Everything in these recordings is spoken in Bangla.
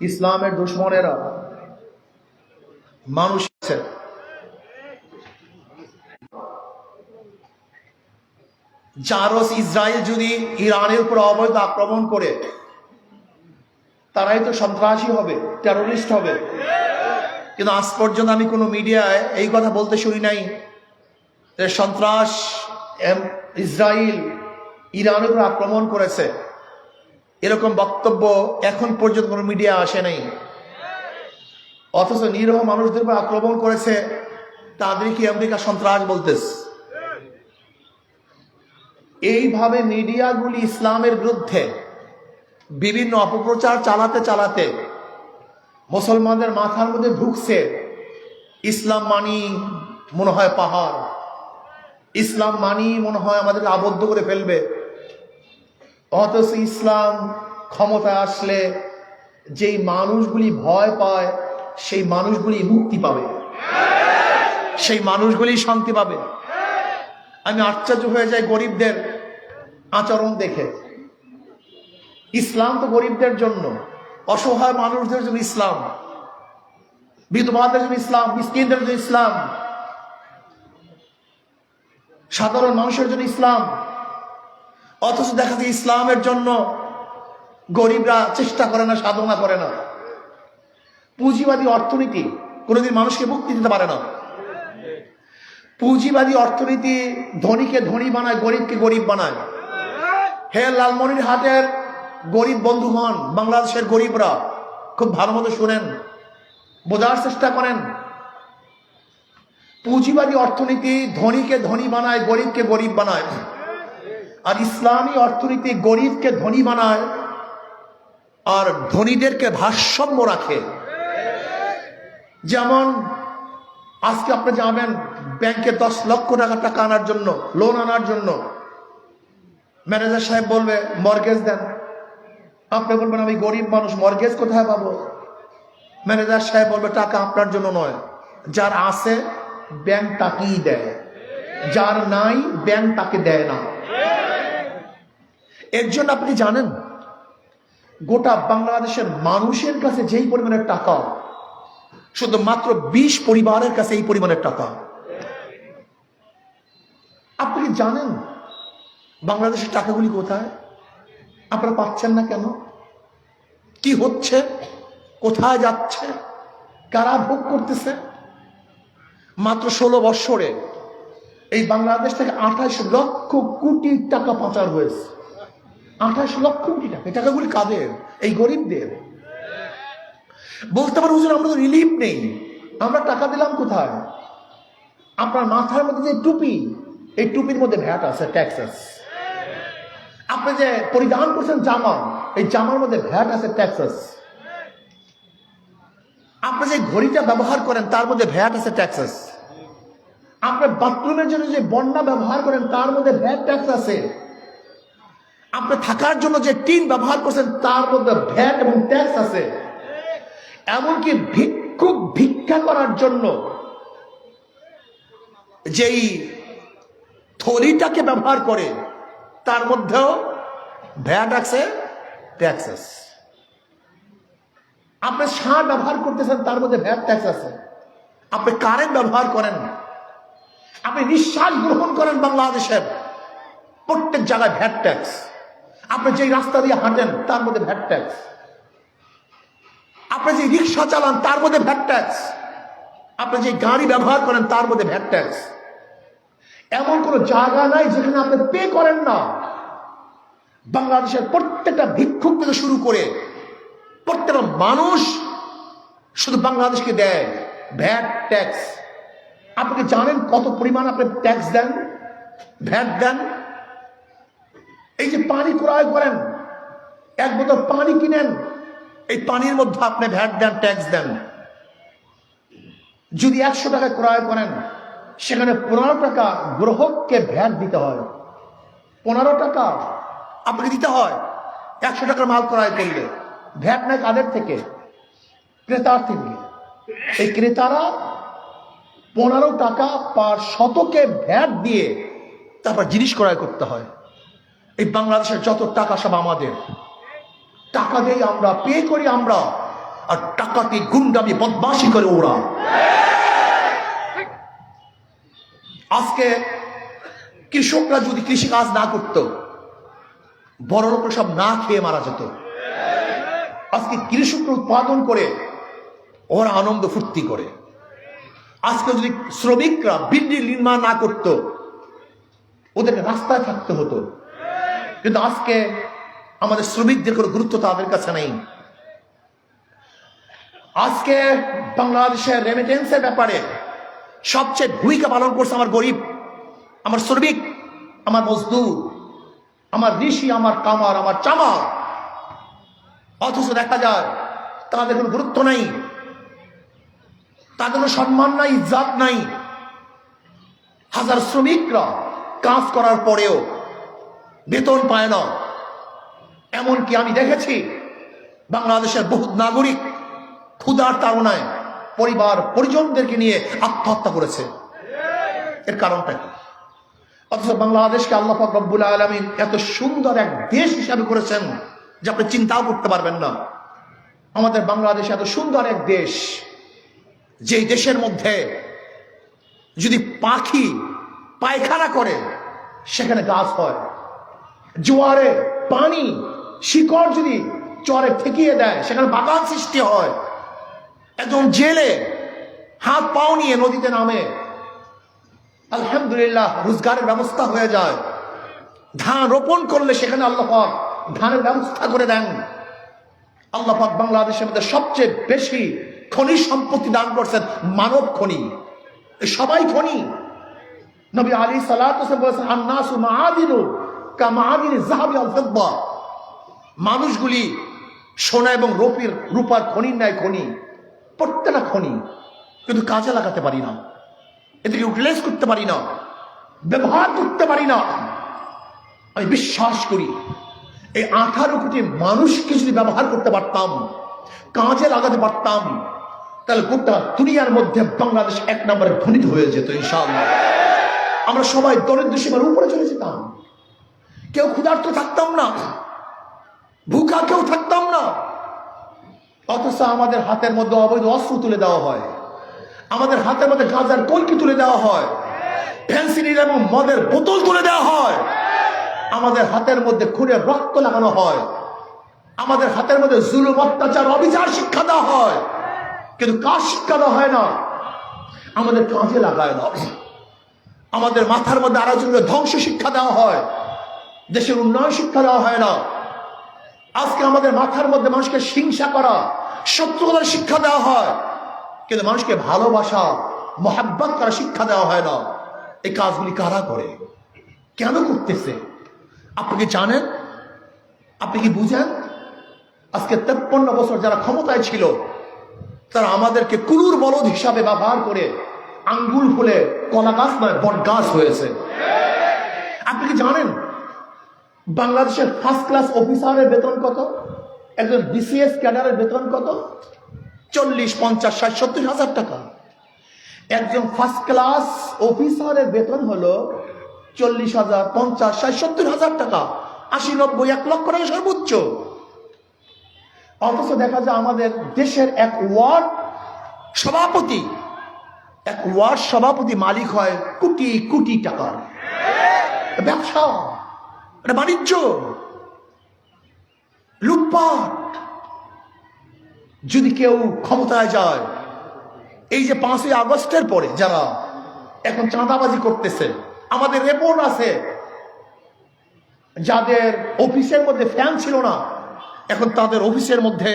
ইসলামের দুশ্মনেরা মানুষ আছে। জারস ইসরায়েল যদি ইরানের উপর অবৈধ আক্রমণ করে, তারাই তো সন্ত্রাসী হবে টেরোরিস্ট হবে কিন্তু আজ পর্যন্ত আমি কোনো মিডিয়ায় এই কথা বলতে শুনি নাই যে সন্ত্রাস ইসরায়েল ইরানের উপর আক্রমণ করেছে এরকম বক্তব্য এখন পর্যন্ত কোনো মিডিয়া আসে নাই। অথচ নিরহ মানুষদের উপর আক্রমণ করেছে তাদেরকে আমেরিকা সন্ত্রাস বলতেছে? এইভাবে মিডিয়াগুলি ইসলামের বিরুদ্ধে বিভিন্ন অপপ্রচার চালাতে চালাতে মুসলমানদের মাথার মধ্যে ঢুকছে, ইসলাম মানি মনে হয় পাহাড়। ইসলাম মানি মনে হয় আমাদেরকে আবদ্ধ করে ফেলবে। অথচ ইসলাম ক্ষমতায় আসলে যেই মানুষগুলি ভয় পায়, সেই মানুষগুলি মুক্তি পাবে। সেই মানুষগুলি শান্তি পাবে। আমি আশ্চর্য হয়ে যাই গরিবদের আচরণ দেখে। ইসলাম তো গরিবদের জন্য, অসহায় মানুষদের জন্য ইসলাম, বিধবাদের জন্য ইসলাম, মিসকিনদের জন্য ইসলাম, সাধারণ মানুষের জন্য ইসলাম। অথচ দেখা যায় ইসলামের জন্য গরিবরা চেষ্টা করে না, সাধনা করে না। পুঁজিবাদী অর্থনীতি কোনোদিন মানুষকে মুক্তি দিতে পারে না। পুঁজিবাদী অর্থনীতি ধনীকে ধনী বানায়, গরিবকে গরিব বানায়। হে লালমনির হাটের গরিব বন্ধুগণ, বাংলাদেশের গরিবরা, খুব ভালো মতো শুনেন, বোঝার চেষ্টা করেন। পুঁজিবাদী অর্থনীতি ধনীকে ধনী বানায়, গরিবকে গরিব বানায়। আর ইসলামী অর্থনীতি গরিবকে ধনী বানায়, আর ধনীদেরকে ভারসাম্য রাখে। যেমন, আজকে আপনি যাবেন ব্যাংকে দশ লক্ষ টাকা টাকা আনার জন্য, লোন আনার জন্য। ম্যানেজার সাহেব বলবে, মর্গেজ দেন। আপনি বলবেন, আমি গরিব মানুষ, মর্গেজ কোথায় পাবো? ম্যানেজার সাহেব বলবে, টাকা আপনার জন্য নয়। যার আছে, ব্যাংক তাকেই দেয়। যার নাই, ব্যাংক তাকে দেয় না। এর জন্য আপনি জানেন, গোটা বাংলাদেশের মানুষের কাছে যেই পরিমাণের টাকা, শুধু মাত্র বিশ পরিবারের কাছে এই পরিমাণের টাকা। আপনি জানেন বাংলাদেশের টাকাগুলি কোথায়? আপনারা পাচ্ছেন না কেন? কি হচ্ছে? কোথায় যাচ্ছে? কারা ভোগ করতেছে? মাত্র ষোলো বৎসরে এই বাংলাদেশ থেকে আঠাশ লক্ষ কোটি টাকা পাচার হয়েছে। আঠাশ লক্ষ কোটি টাকা। টাকাগুলি কাদের? এই গরিবদের। বলতে পারে হুজুর, আমরা তো রিলিফ নেই। আমরা টাকা দিলাম কোথায়? আপনার মাথার মধ্যে যে টুপি, এই টুপির মধ্যে ভ্যাট আছে ট্যাক্স আছে আপনি যে পরিধান করছেন জামা, এই জামার মধ্যে ভ্যাট আছে ট্যাক্স আছে আপনি যে ঘড়িটা ব্যবহার করেন, তার মধ্যে ভ্যাট আছে ট্যাক্স আছে আপনি বাথরুমের জন্য যে বন্যা ব্যবহার করেন, তার মধ্যে ভ্যাট ট্যাক্স আছে। আপনি থাকার জন্য যে টিন ব্যবহার করছেন, তার মধ্যে ভ্যাট এবং ট্যাক্স আছে। এমনকি ভিক্ষুক ভিক্ষা করার জন্য যেই থলিটাকে ব্যবহার করে, তার মধ্যেও ভ্যাট আছে, ট্যাক্স আছে। আপনি সার ব্যবহার করতেছেন, তার মধ্যে ভ্যাট, ট্যাক্স আছে। আপনি কারেন্ট ব্যবহার করেন আপনি নিঃশ্বাস গ্রহণ করেন বাংলাদেশের প্রত্যেক জায়গায় ভ্যাট, ট্যাক্স। আপনি যেই রাস্তা দিয়ে হাঁটেন, তার মধ্যে ভ্যাট ট্যাক্স। আপনি যে রিক্সা চালান, তার মধ্যে ভ্যাট ট্যাক্স। আপনি যে গাড়ি ব্যবহার করেন, তার মধ্যে ভ্যাট ট্যাক্স। এমন কোনো জায়গা নাই যেখানে আপনি পে করেন না। বাংলাদেশের প্রত্যেকটা ভিক্ষুক থেকে শুরু করে প্রত্যেকটা মানুষ শুধু বাংলাদেশকে দেয় ভ্যাট ট্যাক্স। আপনি জানেন কত পরিমাণ আপনি ট্যাক্স দেন? ভ্যাট দেন? এই যে পানি ক্রয় করেন, এক বোতল পানি কিনেন, এই পানির মধ্যে আপনি ভ্যাট দেন, ট্যাক্স দেন। যদি একশো টাকা ক্রয় করেন, সেখানে পনেরো টাকা গ্রহককে ভ্যাট দিতে হয়। পনেরো টাকা আপনাকে দিতে হয়, একশো টাকার মাল ক্রয় করলে। ভ্যাট নেয় কাদের থেকে? ক্রেতার থেকে। এই ক্রেতারা পনেরো টাকা পার শতকে ভ্যাট দিয়ে তারপর জিনিস ক্রয় করতে হয়। এই বাংলাদেশের যত টাকা সব আমাদের। টাকা দেই আমরা পে করি আমরা, আর টাকাতি গুন্ডামি, বদমাশি করে ওরা। আজকে কৃষকরা যদি কৃষি কাজ না করত, বড় লোকরা সব না খেয়ে মারা যেত। আজকে কৃষকরা উৎপাদন করে, ওরা আনন্দ ফুর্তি করে। আজকে যদি শ্রমিকরা বিল্ডিং নির্মাণ না করত, ওদেরকে রাস্তায় থাকতে হতো। কিন্তু আজকে আমাদের শ্রমিকদের কোনো গুরুত্ব তাদের কাছে নেই। আজকে বাংলাদেশের রেমিটেন্সের ব্যাপারে সবচেয়ে ভূমিকা পালন করছে আমার গরিব, আমার শ্রমিক, আমার মজদুর, আমার ঋষি, আমার কামার, আমার চামার। অথচ দেখা যায় তাদের কোনো গুরুত্ব নাই, তাদের কোনো সম্মান নাই, ইজ্জাত নাই। হাজার শ্রমিকরা কাজ করার পরেও বেতন পায় না। এমনকি আমি দেখেছি, বাংলাদেশের বহুত নাগরিক ক্ষুধার তাড়নায় পরিবার, পরিজনদেরকে নিয়ে আত্মহত্যা করেছে। এর কারণটা কি? অথচ বাংলাদেশকে আল্লাহ রব্বুল আলমিন এত সুন্দর এক দেশ হিসাবে করেছেন যে আপনি চিন্তাও করতে পারবেন না। আমাদের বাংলাদেশ এত সুন্দর এক দেশ, যেই দেশের মধ্যে যদি পাখি পায়খানা করে, সেখানে গাছ হয়। জোয়ারে পানি, শিকড় যদি চরে ঠেকিয়ে দেয়, সেখানে বাগান সৃষ্টি হয়। একজন জেলে হাত পাও নিয়ে নদীতে নামে। আলহামদুলিল্লাহ, রোজগারের ব্যবস্থা হয়ে যায়। ধান রোপণ করলে সেখানে আল্লাহ ধানের ব্যবস্থা করে দেন। আল্লাপাক বাংলাদেশের মধ্যে সবচেয়ে বেশি খনিজ সম্পত্তি দান করছেন মানব খনি। সবাই খনি। নবী আলী সালাত বলেছেন, আন্নাসু মানুষগুলি সোনা এবং রূপের, রূপার খনির ন্যায় খনি, প্রত্যেকটা খনি কিন্তু কাজে লাগাতে পারি না। এদেরকে ইউটিলাইজ করতে পারি না, ব্যবহার করতে পারি না। আমি বিশ্বাস করি, এই আঠারো কোটি মানুষকে যদি ব্যবহার করতে পারতাম, কাজে লাগাতে পারতাম, তাহলে গোটা দুনিয়ার মধ্যে বাংলাদেশ এক নম্বরে ধনিত হয়ে যেত, ইনশাআল্লাহ। আমরা সবাই দরিদ্র সীমার উপরে চলে যেতাম। কেউ ক্ষুধার্ত থাকতাম না, ভুখা কেউ থাকতাম না। অথচ আমাদের হাতের মধ্যে অবৈধ অস্ত্র তুলে দেওয়া হয়। আমাদের হাতের মধ্যে গাঁজার কলকি তুলে দেওয়া হয়। ফ্যান্সিনির এবং মদের বোতল তুলে দেওয়া হয়। আমাদের হাতের মধ্যে খুনের রক্ত লাগানো হয়। আমাদের হাতের মধ্যে জুলুম, অত্যাচার, অবিচার শিক্ষা দেওয়া হয়। কিন্তু কাজ শিক্ষা দেওয়া হয় না? আমাদের কাজে লাগায় না। আমাদের মাথার মধ্যে আরেকজনকে ধ্বংস শিক্ষা দেওয়া হয়। দেশের উন্নয়ন শিক্ষা দেওয়া হয় না। আজকে আমাদের মাথার মধ্যে মানুষকে হিংসা করা, শত্রুতার শিক্ষা দেওয়া হয়। কিন্তু মানুষকে ভালোবাসা, মহাব্বত করা শিক্ষা দেওয়া হয় না। এই কাজগুলি কারা করে? কেন করতেছে? আপনি কি জানেন? আপনি কি বুঝেন? আজকে তেপ্পন্ন বছর যারা ক্ষমতায় ছিল, তারা আমাদেরকে কুলুর বলদ হিসাবে ব্যবহার করে আঙ্গুল ফুলে কলা গাছ নয় বট গাছ হয়েছে। আপনি কি জানেন? বাংলাদেশের ফার্স্ট ক্লাস অফিসারের বেতন কত? একজন বিসিএস ক্যাডারের বেতন কত? চল্লিশ, পঞ্চাশ, ষাট, সত্তর হাজার টাকা। একজন ফার্স্ট ক্লাস অফিসারের বেতন হলো চল্লিশ হাজার, পঞ্চাশ, ষাট, সত্তর হাজার টাকা। আশি, নব্বই, এক লক্ষ টাকা সর্বোচ্চ। অথচ দেখা যায় আমাদের দেশের এক ওয়ার্ড সভাপতি, এক ওয়ার্ড সভাপতি মালিক হয় কোটি কোটি টাকার। ব্যবসা। এটা বাণিজ্য। লুটপাট। যদি কেউ ক্ষমতায় যায়, এই যে পাঁচই আগস্টের পরে যারা এখন চাঁদাবাজি করতেছে, আমাদের রেপোর্ট আছে, যাদের অফিসের মধ্যে ফ্যান ছিল না, এখন তাদের অফিসের মধ্যে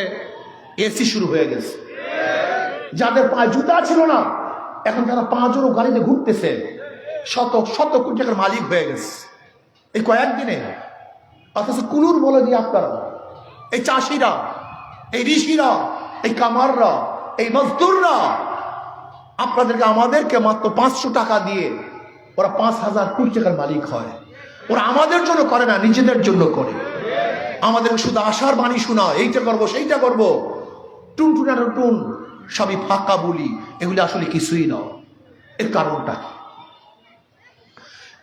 এসি শুরু হয়ে গেছে। যাদের পায়ে জুতা ছিল না, এখন তারা পাঁচজনও গাড়িতে ঘুরতেছে। শত শত কোটি টাকার মালিক হয়ে গেছে। এই কয়েকদিনে অথচ কুলুর বলে দিয়ে আপনারা এই চাষিরা এই ঋষিরা এই কামাররা এই মজদুররা, আপনাদেরকে আমাদেরকে মাত্র পাঁচশো টাকা দিয়ে ওরা পাঁচ হাজার কোটি টাকার মালিক হয়। ওরা আমাদের জন্য করে না, নিজেদের জন্য করে। আমাদের শুধু আশার বাণী শোনা, এইটা করব, সেইটা করব। টুন টুন, সবই ফাঁকা বলি, এগুলি আসলে কিছুই নয়। এর কারণটা কি?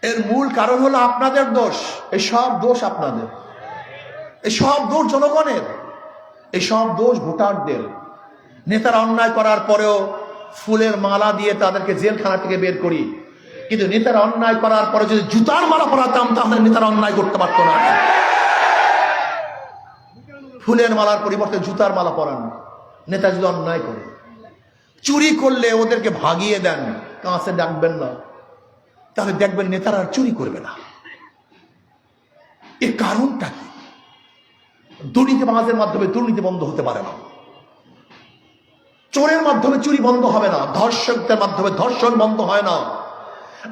এর মূল কারণ হলো আপনাদের দোষ, এই সব দোষ আপনাদের। এই সব দোষ জনগণের, এই সব দোষ ভোটারদের। নেতারা অন্যায় করার পরেও ফুলের মালা দিয়ে তাদেরকে জেলখানা থেকে বের করি। কিন্তু নেতারা অন্যায় করার পরে যদি জুতার মালা পরাতাম, তাহলে নেতারা অন্যায় করতে পারতো না। ফুলের মালার পরিবর্তে জুতার মালা পরান। নেতা যদি অন্যায় করে, চুরি করলে ওদেরকে ভাগিয়ে দেন কাছে ডাকবেন না। তাহলে দেখবেন নেতারা আর চুরি করবে না। এর কারণটা কি? দুর্নীতিবাজের মাধ্যমে দুর্নীতি বন্ধ হতে পারে না। চোরের মাধ্যমে চুরি বন্ধ হবে না। ধর্ষকদের মাধ্যমে ধর্ষণ বন্ধ হয় না।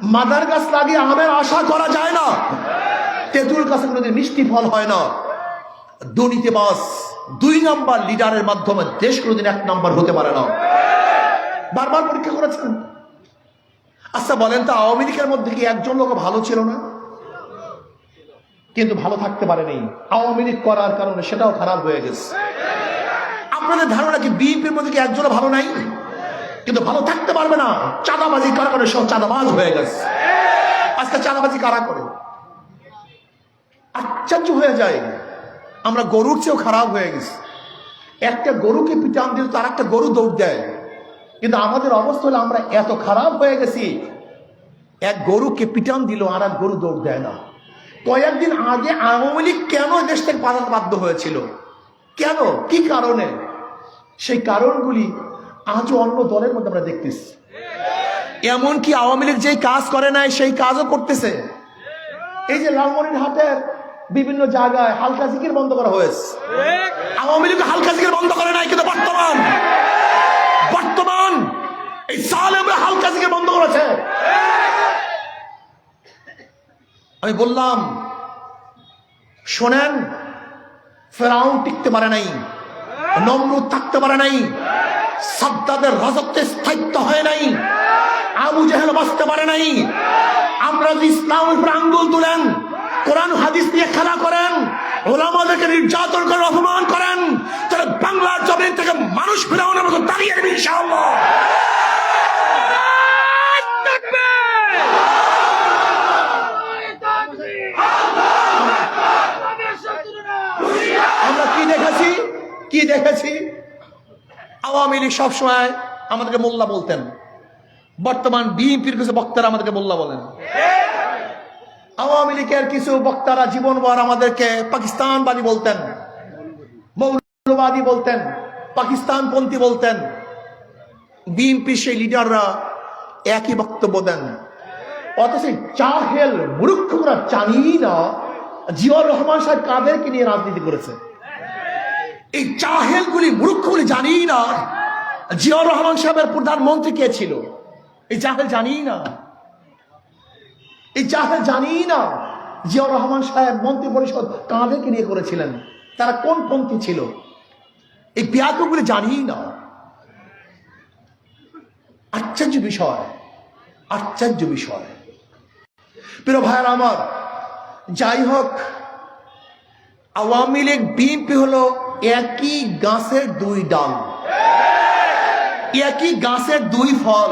মাদার গাছ লাগিয়ে আমের আশা করা যায় না। তেঁতুল গাছে কোনোদিন মিষ্টি ফল হয় না। দুর্নীতিবাস দুই নাম্বার লিডারের মাধ্যমে দেশ কোনোদিন এক নাম্বার হতে পারে না। বারবার পরীক্ষা করেছেন? আচ্ছা বলেন তো, আওয়ামী লীগের মধ্যে কি একজন লোক ভালো ছিল না? কিন্তু ভালো থাকতে পারেনি। আওয়ামী লীগ করার কারণে সেটাও খারাপ হয়ে গেছে। আপনাদের ধারণা কি বিএনপির মধ্যে কি একজনও ভালো নাই? কিন্তু ভালো থাকতে পারবে না। চাঁদাবাজি কারা করে সব চাঁদাবাজ হয়ে গেছে। আজকে চাঁদাবাজি কারা করে? আশ্চর্য হয়ে যায়। আমরা গরুর চেয়েও খারাপ হয়ে গেছি। একটা গরুকে পিটান দিলে তার একটা গরু দৌড় দেয়। কিন্তু আমাদের অবস্থা হলো আমরা এত খারাপ হয়ে গেছি। এক গরুকে পিটান দিল, আর এক গরু দৌড় দেয় না। কয়েকদিন আগে আওয়ামী লীগ কেন দেশ থেকে পালাতে বাধ্য হয়েছিল? কেন? কি কারণে? সেই কারণগুলি আজও অন্য দলের মধ্যে আমরা দেখতেছি। এমনকি আওয়ামী লীগ যেই কাজ করে নাই, সেই কাজও করতেছে। এই যে লালমনিরহাটের বিভিন্ন জায়গায় হালকা জিকির বন্ধ করা হয়েছে। আওয়ামী লীগ হালকা জিকির বন্ধ করে নাই, কিন্তু বর্তমান বর্তমান এই সাল সালেমরা হালকা জিকির বন্ধ করেছে। আমি বললাম, শোনেন, ফেরাউন টিকতে পারে নাই, নমরুদ থাকতে পারে নাই, সাদ্দাদের রাজত্বে স্থায়িত্ব হয় নাই, আবু জাহেল বাঁচতে পারে নাই। আমরা যদি ইসলামের উপর আঙ্গুল তুলেন কোরআন হাদিস দিয়ে খেলা করেন, ওলামাদেরকে নির্যাতন করে অপমান করেন তাহলে বাংলার জমিন থেকে মানুষ ফেরাউনের মতো দাঁড়িয়ে আমরা কি দেখেছি? কি দেখেছি? আওয়ামী লীগ সবসময় আমাদেরকে মোল্লা বলতেন। বর্তমান বিএনপির কিছু বক্তারা আমাদেরকে মোল্লা বলেন। আওয়ামী লীগের কিছু বক্তারা জীবনভর আমাদেরকে পাকিস্তানবাদী বলতেন, মৌলবাদী বলতেন, পাকিস্তানপন্থী বলতেন। বিএনপির সেই লিডাররা একই বক্তব্য দেন। অথচ চাহেল মূর্খরা জানি না জিয়াউর রহমান সাহেব কাদেরকে নিয়ে রাজনীতি করেছে। এই চাহেলগুলি মূর্খগুলি জানি না জিয়াউর রহমান সাহেবের প্রধানমন্ত্রী কে ছিল? এই চাহেল জানি না। এই চাহেল জানি না জিয়াউর রহমান সাহেব মন্ত্রী পরিষদ কাঁদেরকে নিয়ে করেছিলেন, তারা কোন পন্থী ছিল? এই ব্যাকগুলি জানি না। আশ্চর্য বিষয় আশ্চর্য বিষয়। প্রিয় ভাইয়ের আমার, যাই হোক, আওয়ামী লীগ, বিএনপি হলো একই গাছের দুই ডাল। একই গাছের দুই ফল।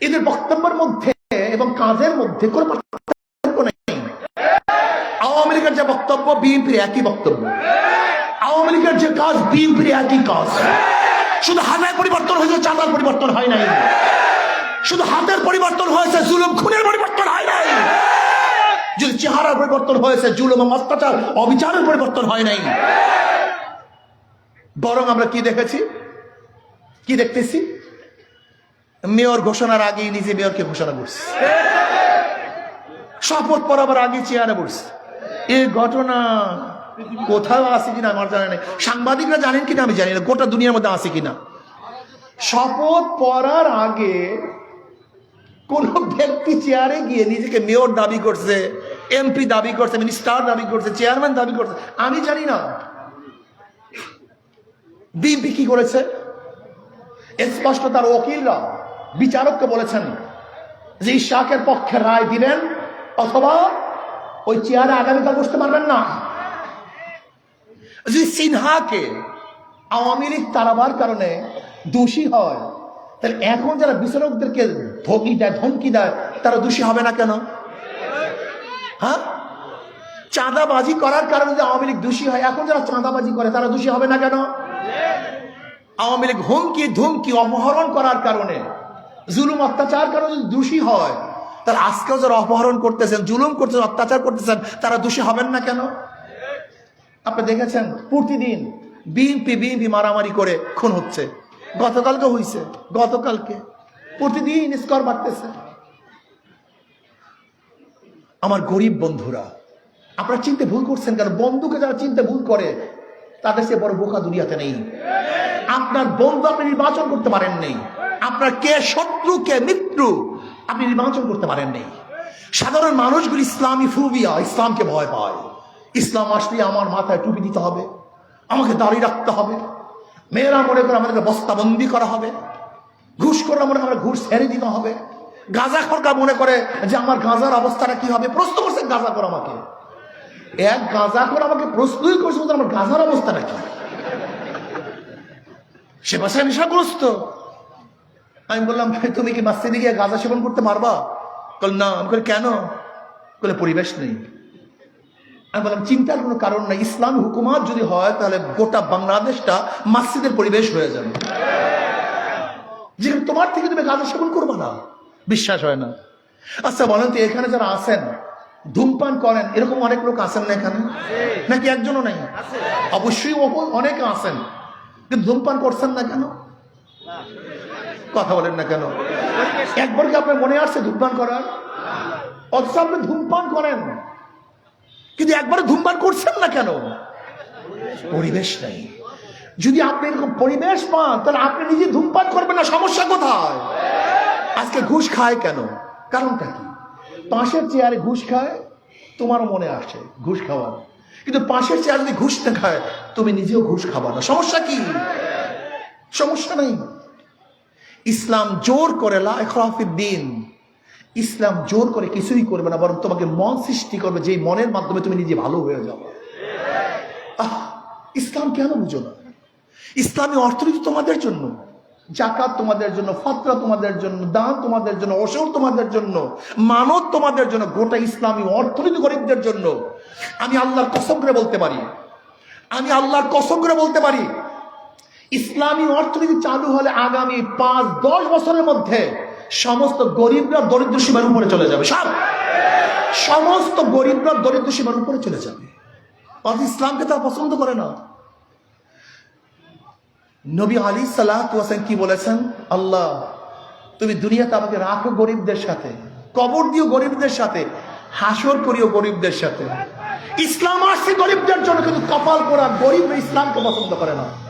এদের বক্তব্যের মধ্যে এবং কাজের মধ্যে কোনো পার্থক্য নেই। আওয়ামী লীগের যে বক্তব্য, বিএনপির একই বক্তব্য। আওয়ামী লীগের যে কাজ, বিএনপির একই কাজ। শুধু হাতের পরিবর্তন হয়েছে, চাঁদার পরিবর্তন হয় নাই। শুধু হাতের পরিবর্তন হয়েছে, জুলুম, খুনের পরিবর্তন হয় নাই। যদি চেহারার পরিবর্তন হয়েছে, জুলুম অত্যাচার, অবিচারের পরিবর্তন হয় নাই। বরং আমরা কি দেখেছি? কি দেখতেছি? মেয়র ঘোষণার আগেই নিজে মেয়রকে ঘোষণা করছে। শপথ পড়াবার আগে চেয়ারে বসছে। এই ঘটনা কোথাও আছে কিনা আমার জানা নেই। সাংবাদিকরা জানেন কিনা আমি জানি না, গোটা দুনিয়ার মধ্যে আছে কিনা। শপথ পড়ার আগে কোন ব্যক্তি চেয়ারে গিয়ে নিজেকে মেয়র দাবি করছে, এমপি দাবি করছে, মিনিস্টার দাবি করছে, চেয়ারম্যান দাবি করছে, আমি জানি না। বিএনপি কি করেছে? স্পষ্ট তার ওকিলরা বিচারককে বলেছেন যে ইশাকের পক্ষে রায় দিবেন অথবা ওই চেয়ারে আগামীকাল বসতে পারবেন না। যদি সিনহাকে আওয়ামী লীগ তারাবার কারণে দোষী হয়, তাহলে এখন যারা বিচারকদেরকে ধমকি দেয় ধমকি দেয়, তারা দোষী হবে না কেন? হ্যাঁ? চাঁদাবাজি করার কারণে যদি আওয়ামী লীগ দোষী হয়, এখন যারা চাঁদাবাজি করে, তারা দোষী হবে না কেন? আওয়ামী লীগ হুমকি, ধুমকি, অপহরণ করার কারণে জুলুম অত্যাচার কারণে যদি দোষী হয়, তাহলে আজকেও যারা অপহরণ করতেছেন, জুলুম করতেছেন, অত্যাচার করতেছেন, তারা দোষী হবেন না কেন? আপনি দেখেছেন, প্রতিদিন বিএনপি বিএনপি মারামারি করে খুন হচ্ছে। গতকালকে হইছে, গতকালকে। প্রতিদিন স্কোর বাড়তেছে। আমার গরিব বন্ধুরা, আপনারা চিনতে ভুল করছেন কেন? বন্ধুকে যারা চিনতে ভুল করে, তাদের সে বড় বোকা দুনিয়াতে নেই। আপনার বন্ধু আপনি নির্বাচন করতে পারেন নেই। আপনার কে শত্রু, কে মিত্র, আপনি নির্বাচন করতে পারেন নেই। সাধারণ মানুষগুলি ইসলামী ফুবিয়া ইসলামকে ভয় পায়। ইসলাম আসলে আমার মাথায় টুপি দিতে হবে, আমাকে দাঁড়িয়ে রাখতে হবে। মেয়েরা মনে করে আমাদেরকে বস্তাবন্দি করা হবে, ঘুষ করলে মনে করে ঘুষ ছেড়ে দিতে হবে। গাঁজা খরকা মনে করে যে আমার গাঁজার অবস্থাটা কি হবে? প্রশ্ন করছে গাঁজা করে আমাকে। এক গাঁজা করে আমাকে প্রশ্নই করছে আমার গাঁজার অবস্থাটা কি? সে বাসায় নেশাগ্রস্ত। আমি বললাম "ভাই, তুমি কি মাসজিদে গিয়ে গাঁজা সেবন করতে পারবা বল না। আমি বলি কেন? বলে পরিবেশ নেই। আমি বললাম চিন্তার কোনো কারণ নাই। ইসলাম হুকুমাত যদি হয় তাহলে গোটা বাংলাদেশটা মাসজিদের পরিবেশ হয়ে যাবে। যেখানে তোমার থেকে তুমি গাঁজা সেবন করবে না। বিশ্বাস হয় না। আচ্ছা বলেন তো এখানে যারা আসেন ধূমপান করেন এরকম অনেক লোক আসেন না এখানে? নাকি একজনও নেই? অবশ্যই অনেকে আছেন। কিন্তু ধূমপান করছেন না কেন? কথা বলেন না কেন? একবার কি আপনার মনে আসছে ধূমপান করার? অথচ আপনি ধূমপান করেন। কিন্তু একবারে ধূমপান করছেন না কেন? পরিবেশ নেই। যদি আপনি এরকম পরিবেশ পান, তাহলে আপনি নিজে ধূমপান করবেন না, সমস্যা কোথায়? আজকে ঘুষ খায় কেন? কারণটা কি? পাশের চেয়ারে ঘুষ খায়, তোমারও মনে আসে ঘুষ খাওয়ার। কিন্তু পাশের চেয়ার যদি ঘুষ না খায়, তুমি নিজেও ঘুষ খাবা না। সমস্যা কি? সমস্যা নেই। ইসলাম জোর করে দিন। ইসলাম জোর করে কিছুই করবে না, বরং তোমাকে মন সৃষ্টি করবে, যেই মনের মাধ্যমে তুমি নিজে ভালো হয়ে যাবে আহ, ইসলাম কেন বুঝো না? ইসলামী অর্থনীতি তোমাদের জন্য, জাকাত তোমাদের জন্য, ফাতরা তোমাদের জন্য, দান তোমাদের জন্য অসর তোমাদের জন্য মানব তোমাদের জন্য, গোটা ইসলামী অর্থনীতি গরিবদের জন্য। আমি আল্লাহর কসম করে বলতে পারি, আমি আল্লাহর কসম করে বলতে পারি ইসলামী অর্থনীতি চালু হলে আগামী পাঁচ, দশ বছরের মধ্যে সমস্ত গরিবরা দরিদ্র সীমার উপরে চলে যাবে। সব। সমস্ত গরিবরা দরিদ্র সীমার উপরে চলে যাবে। অথচ ইসলামকে তারা পছন্দ করে না। নবী আলী সালাহ কি বলেছেন? আল্লাহ, তুমি দুনিয়াতে আমাকে রাখো গরিবদের সাথে, কবর দিও গরিবদের সাথে, হাসর করিও গরিবদের সাথে। ইসলাম আসছে গরিবদের জন্য, কিন্তু কপাল করা গরিব ইসলামকে পছন্দ করে না।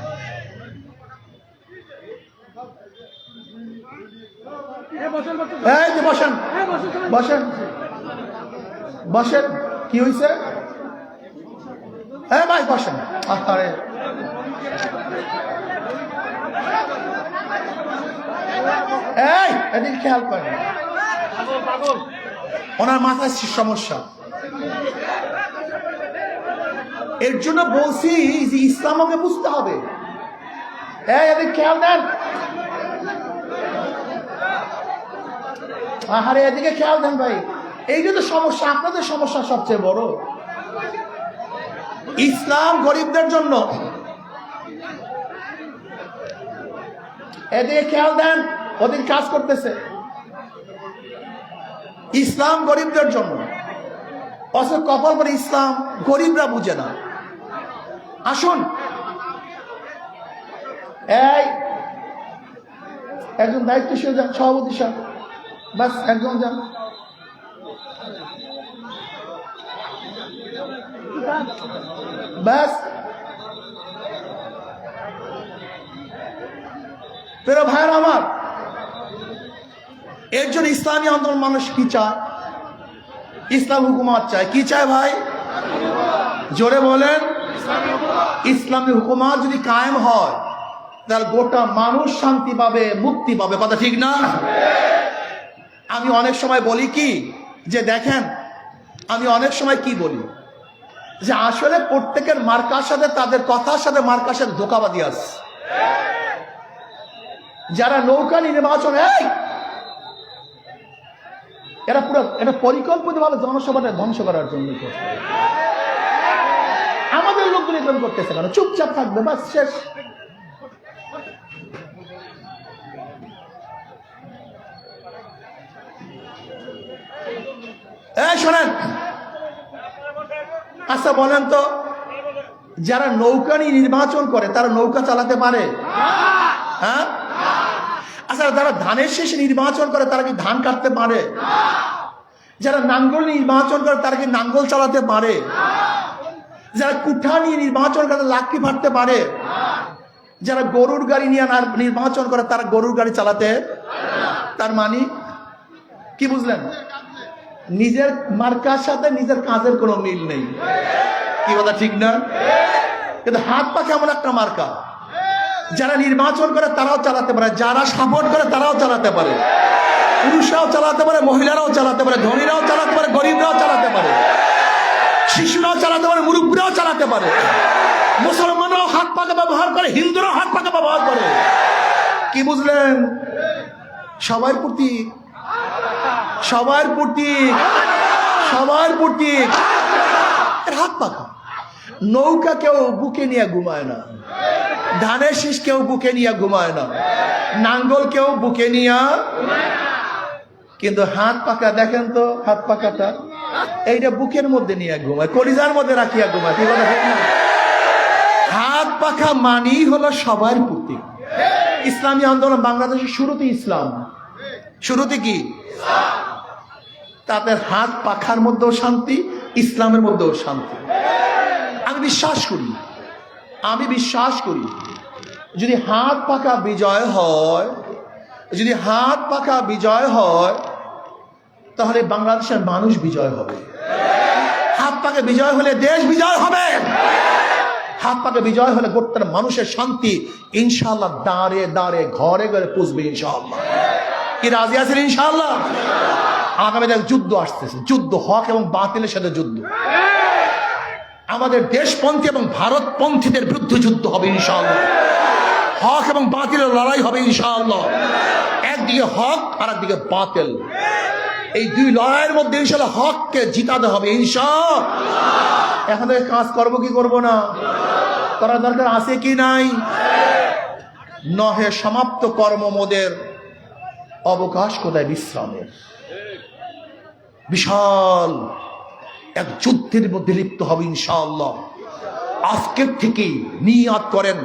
এই যে বসেন। বসেন বসেন। কি হয়েছে হ্যাঁ ভাই বসেন। আরে এই এদিকে খেয়াল করেন। ওনার মাথায় সমস্যা। এর জন্য বলছি যে ইসলাম ওকে বুঝতে হবে। এই এদিকে খেয়াল দেন। আহারে এদিকে খেয়াল দেন ভাই। এই যে তো সমস্যা, আপনাদের সমস্যা সবচেয়ে বড়। ইসলাম গরিবদের জন্য। এদিকে খেয়াল দেন, ওদিন কাজ করতেছে। ইসলাম গরিবদের জন্য। অথচ কপাল করে ইসলাম গরিবরা বুঝে না। আসুন। এই, একজন দায়িত্বশীল সভাপতি সাহেব। বাস একদম যান ব্যাস প্রিয় ভাইয়ের আমার, এর জন্য ইসলামী আন্দোলন মানুষ কি চায়? ইসলাম হুকুমাত চায়। কি চায় ভাই? জোরে বলেন। ইসলামী হুকুমাত যদি কায়েম হয়, তাহলে গোটা মানুষ শান্তি পাবে, মুক্তি পাবে। কথা ঠিক না? আমি অনেক সময় বলি কি? যে দেখেন, আমি অনেক সময় কি বলি? যে আসলে প্রত্যেকের মার্কার সাথে তাদের কথার সাথে মার্কার সাথে ধোকাবাদি আছে। যারা নৌকা নির্বাচন, এই! এরা পুরো, এটা পরিকল্পিতভাবে জনসভাটা ধ্বংস করার জন্য আমাদের লোকগুলি করতেছে কেন? চুপচাপ থাকবে, বাস শেষ। শোনেন। আচ্ছা বলেন তো, যারা নৌকা নিয়ে নির্বাচন করে, তারা নৌকা চালাতে পারে? হ্যাঁ? আচ্ছা যারা ধানের শেষে নির্বাচন করে, তারা কি ধান কাটতে পারে? যারা নাঙ্গল নির্বাচন করে, তারা কি নাঙ্গল চালাতে পারে? যারা কুঠা নিয়ে নির্বাচন করে লাকড়ি ফাটতে পারে? যারা গরুর গাড়ি নিয়ে নির্বাচন করে, তারা গরুর গাড়ি চালাতে তার মানে কি বুঝলেন? নিজের মার্কার সাথে নিজের কাজের কোনো মিল নেই। কি কথা ঠিক না? কিন্তু হাত পা কেমন একটা মার্কা? যারা নির্বাচন করে তারাও চালাতে পারে, যারা সাপোর্ট করে তারাও চালাতে পারে। পুরুষরাও চালাতে পারে, মহিলারাও চালাতে পারে, ধনীরাও চালাতে পারে, গরিবরাও চালাতে পারে। শিশুরাও চালাতে পারে, মুরব্বীরাও চালাতে পারে। মুসলমানরাও হাত পাকে ব্যবহার করে, হিন্দুরাও হাত পাকে ব্যবহার করে। কি বুঝলেন? সবার প্রতি সবার প্রতি সবার প্রতি হাত পাখা নৌকা কেউ বুকে নিয়ে ঘুমায় না। ধানের শীষ কেউ বুকে নিয়ে ঘুমায় না। নাঙ্গল কেউ বুকে নিয়ে কিন্তু হাত পাকা, দেখেন তো হাত পাকাটা। এইটা বুকের মধ্যে নিয়ে ঘুমায়, কলিজার মধ্যে রাখিয়া ঘুমায়, ঠিক না? হাত পাখা মানি হলো সবার প্রতীক ইসলামী আন্দোলন বাংলাদেশের শুরুতে ইসলাম। শুরুতে কি? তাদের হাত পাখার মধ্যেও শান্তি, ইসলামের মধ্যেও শান্তি। আমি বিশ্বাস করি, আমি বিশ্বাস করি, যদি হাত পাকা বিজয় হয়, যদি হাত পাকা বিজয় হয়, তাহলে বাংলাদেশের মানুষ বিজয় হবে। হাত পাকে বিজয় হলে দেশ বিজয় হবে। হাত পাকে বিজয় হলে গোটার মানুষের শান্তি ইনশাল্লাহ দাঁড়ে দাঁড়ে, ঘরে ঘরে পুষবে ইনশাল্লাহ কি রাজি আছেন ইনশাল্লাহ আগামী দেখ যুদ্ধ আসতেছে। যুদ্ধ, হক এবং বাতিলের সাথে যুদ্ধ। আমাদের দেশপন্থী এবং ভারতপন্থীদের বিরুদ্ধে যুদ্ধ হবে ইনশাআল্লাহ। হক এবং বাতিলের লড়াই হবে ইনশাআল্লাহ। একদিকে হক আর একদিকে বাতিল। এই দুই লড়াইয়ের মধ্যে ইনশাআল্লাহ হককে জিতাতে হবে ইনশা এখন থেকে কাজ করব কি করব না? করার দরকার আছে কি নাই? নহে সমাপ্ত কর্ম মোদের অবকাশ কোথায়? বিশ্রামের। বিশাল এক যুদ্ধের মধ্যে লিপ্ত হবে ইনশাআল্লাহ। আজকের থেকেই নিয়াত করেন।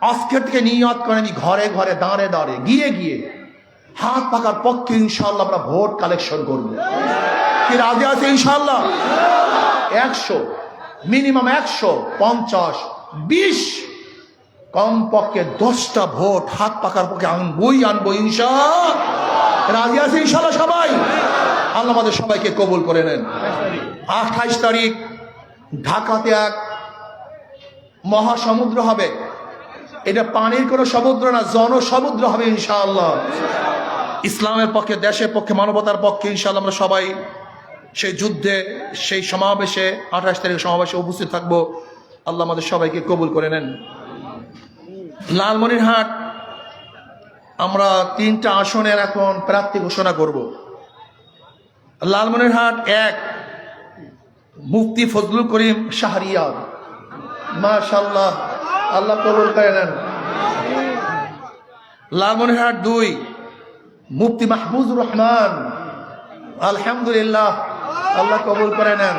আজকের থেকে নিয়াত করেন ঘরে ঘরে, দাঁড়ে দাঁড়ে, গিয়ে গিয়ে। হাত পাকার পক্ষে ইনশাআল্লাহ আমরা ভোট কালেকশন করব। কি রাজি আছে ইনশাআল্লাহ? একশো, মিনিমাম একশো, পঞ্চাশ, বিশ, কমপক্ষে দশটা ভোট হাত পাকার পক্ষে আনবই আনব ইনশা রাজি আছে ইনশাল্লাহ সবাই? আল্লাহ আমাদের সবাইকে কবুল করে নেন। আঠাইশ তারিখ ঢাকাতে এক মহাসমুদ্র হবে। এটা পানির কোনো সমুদ্র না, জনসমুদ্র হবে ইনশাআল্লাহ। ইসলামের পক্ষে, দেশের পক্ষে, মানবতার পক্ষে ইনশাআল্লাহ আমরা সবাই সেই যুদ্ধে, সেই সমাবেশে আঠাশ তারিখ সমাবেশে উপস্থিত থাকব। আল্লাহ আমাদের সবাইকে কবুল করে নেন। লালমনিরহাট আমরা তিনটা আসনের এখন প্রার্থী ঘোষণা করব। লালমনিরহাট এক, মুফতি ফজলুল করিম শাহরিয়ার। মাশাল্লাহ আল্লাহ কবুল করে নেন। লালমনিরহাট দুই, মুফতি মাহবুজুর রহমান। আলহামদুলিল্লাহ, আল্লাহ কবুল করে নেন।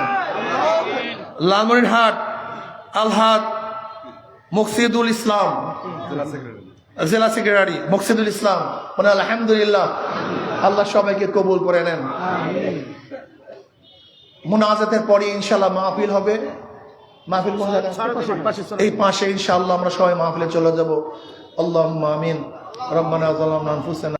লালমনিরহাট আলহাদ মুকসিদুল ইসলাম। জেলা সেক্রেটারি মকসিদুল ইসলাম মানে আলহামদুলিল্লাহ আল্লাহ সবাইকে কবুল করে নেন। মোনাজাতের পরে ইনশাল্লাহ মাহফিল হবে। মাহফিল এই পাশে ইনশাআল্লাহ আমরা সবাই মাহফিলে চলে যাব। আল্লাহ আমিন। রহমান